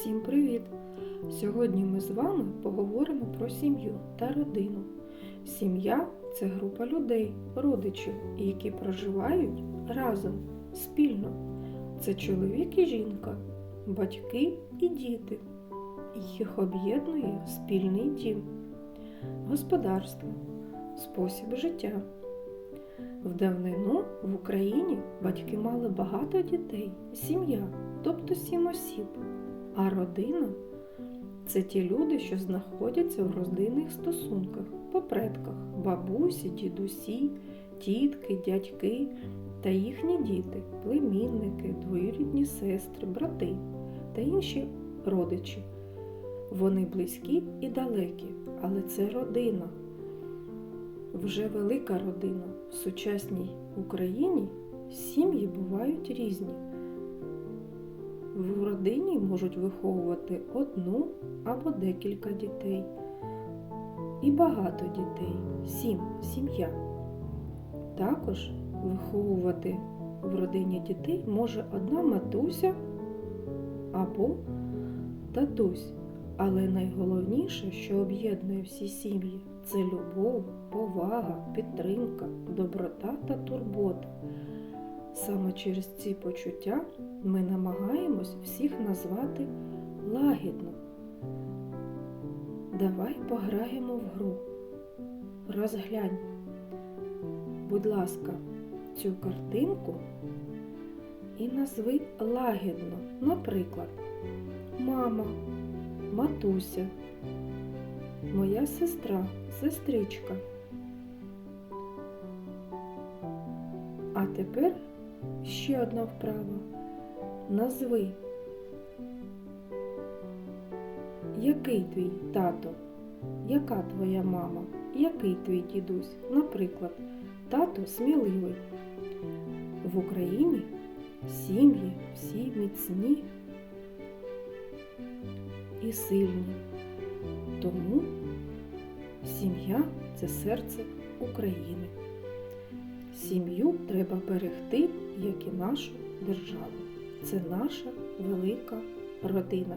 Всім привіт! Сьогодні ми з вами поговоримо про сім'ю та родину. Сім'я це група людей, родичів, які проживають разом, спільно. Це чоловік і жінка, батьки і діти. Їх об'єднує спільний дім, господарство, спосіб життя. В давнину в Україні батьки мали багато дітей, сім'я, тобто сім осіб. А родина це ті люди, що знаходяться в родинних стосунках по предках бабусі, дідусі, тітки, дядьки та їхні діти, племінники, двоюрідні сестри, брати та інші родичі. Вони близькі і далекі, але це родина. Вже велика родина. В сучасній Україні сім'ї бувають різні. В родині можуть виховувати одну або декілька дітей. І багато дітей. Сім сім'я. Також виховувати в родині дітей може одна матуся або татусь. Але найголовніше, що об'єднує всі сім'ї, це любов, повага, підтримка, доброта та турбота. Саме через ці почуття ми намагаємось всіх назвати лагідно. Давай пограємо в гру. Розглянь, будь ласка, цю картинку і назви лагідно, наприклад, мама, матуся, моя сестра, сестричка. А тепер ще одна вправа. Назви, який твій тато, яка твоя мама, який твій дідусь. Наприклад, тато сміливий. В Україні сім'ї всі міцні і сильні. Тому сім'я це серце України. Сім'ю треба берегти, як і нашу державу. Це наша велика родина.